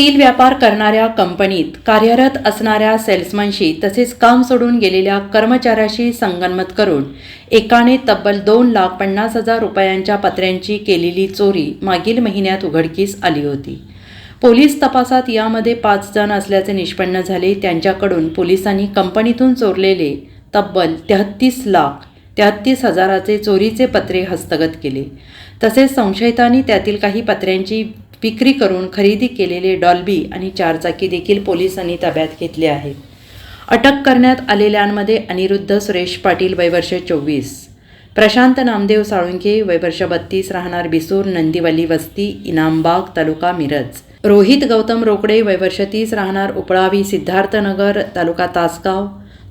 Steel व्यापार करणाऱ्या कंपनीत कार्यरत असणाऱ्या सेल्समनशी तसेच काम सोडून गेलेल्या कर्मचाऱ्याशी संगनमत करून एकाने तब्बल दोन लाख पन्नास हजार रुपयांच्या पत्र्यांची केलेली चोरी मागील महिन्यात उघडकीस आली होती. पोलीस तपासात यामध्ये पाच जण असल्याचे निष्पन्न झाले. त्यांच्याकडून पोलिसांनी कंपनीतून चोरलेले तब्बल तेहत्तीस लाख तेहत्तीस हजाराचे चोरीचे पत्रे हस्तगत केले. तसेच संशयितांनी त्यातील काही पत्र्यांची विक्री करून खरेदी केलेले डॉल्बी आणि चारचाकी देखील पोलिसांनी ताब्यात घेतले आहेत अटक करण्यात आलेल्यांमध्ये अनिरुद्ध सुरेश पाटील वयवर्ष चोवीस. प्रशांत नामदेव साळुंखे वयवर्ष बत्तीस राहणार बिसूर नंदीवली वस्ती इनामबाग तालुका मिरज. रोहित गौतम रोकडे वयवर्ष तीस राहणार उपळावी सिद्धार्थनगर तालुका तासगाव.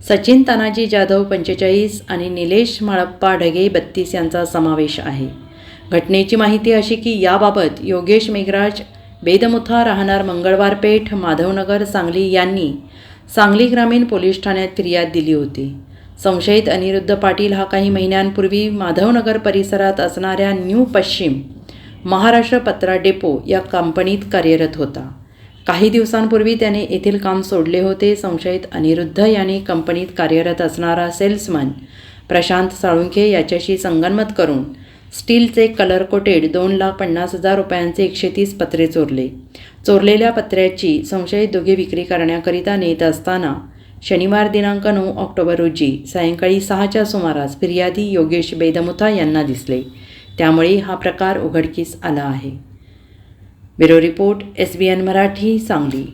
सचिन तानाजी जाधव पंचेचाळीस आणि निलेश माळप्पा ढगे बत्तीस यांचा समावेश आहे. घटनेची माहिती अशी की याबाबत योगेश मेघराज बेदमुथा राहणार मंगळवार पेठ माधवनगर सांगली यांनी सांगली ग्रामीण पोलीस ठाण्यात फिर्याद दिली होती. संशयित अनिरुद्ध पाटील हा काही महिन्यांपूर्वी माधवनगर परिसरात असणाऱ्या न्यू पश्चिम महाराष्ट्र पत्रा डेपो या कंपनीत कार्यरत होता. काही दिवसांपूर्वी त्याने येथील काम सोडले होते. संशयित अनिरुद्ध याने कंपनीत कार्यरत असणारा सेल्समन प्रशांत साळुंखे याच्याशी संगनमत करून स्टीलचे कलर कोटेड दोन लाख पन्नास हजार रुपयांचे एकशे तीस पत्रे चोरले. चोरलेल्या पत्र्याची संशयित दोघे विक्री करण्याकरिता नेत असताना शनिवार दिनांक नऊ ऑक्टोबर रोजी सायंकाळी सहाच्या सुमारास फिर्यादी योगेश बेदमुथा यांना दिसले. त्यामुळे हा प्रकार उघडकीस आला आहे. Bureau report S B N Marathi Sangli.